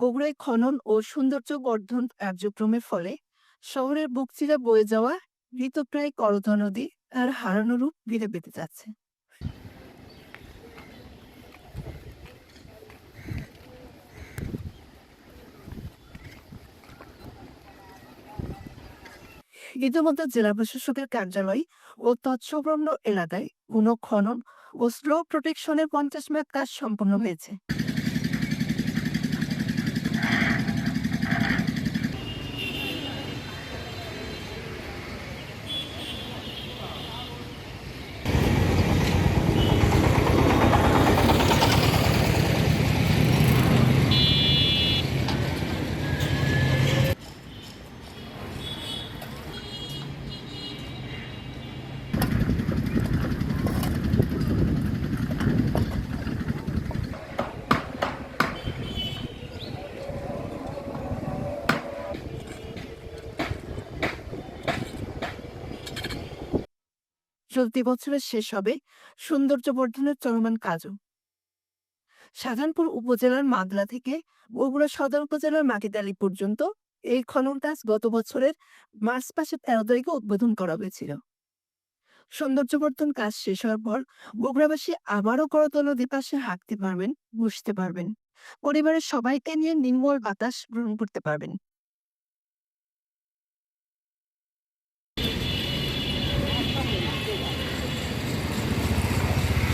বগুড়ায় খনন ও সৌন্দর্য বর্ধন কার্যক্রমের ফলে শহরের বুক চিরে বয়ে যাওয়া মৃতপ্রায় করধা নদী তার হারানো রূপ ফিরে পেতে যাচ্ছে। ইতিমধ্যে জেলা প্রশাসকের কার্যালয় ও তৎসংলগ্ন এলাকায় পুনঃ খনন ও স্লো প্রোটেকশনের পঞ্চাশ ভাগ কাজ সম্পন্ন হয়েছে। চলতি বছরের শেষ হবে সৌন্দর্য বর্ধনের চলমান কাজও। শাহজাহানপুর উপজেলার মাদলা থেকে বগুড়া সদর উপজেলার মাকিদালি পর্যন্ত এই খনন কাজ গত বছরের মার্চ মাসের তেরো তারিখে উদ্বোধন করা হয়েছিল। সৌন্দর্যবর্ধন কাজ শেষ হওয়ার পর বগুড়াবাসী আবারও করতল নদীর পাশে হাঁটতে পারবেন, বসতে পারবেন। পরিবারের সবাইকে নিয়ে নির্মল বাতাস গ্রহণ করতে পারবেন।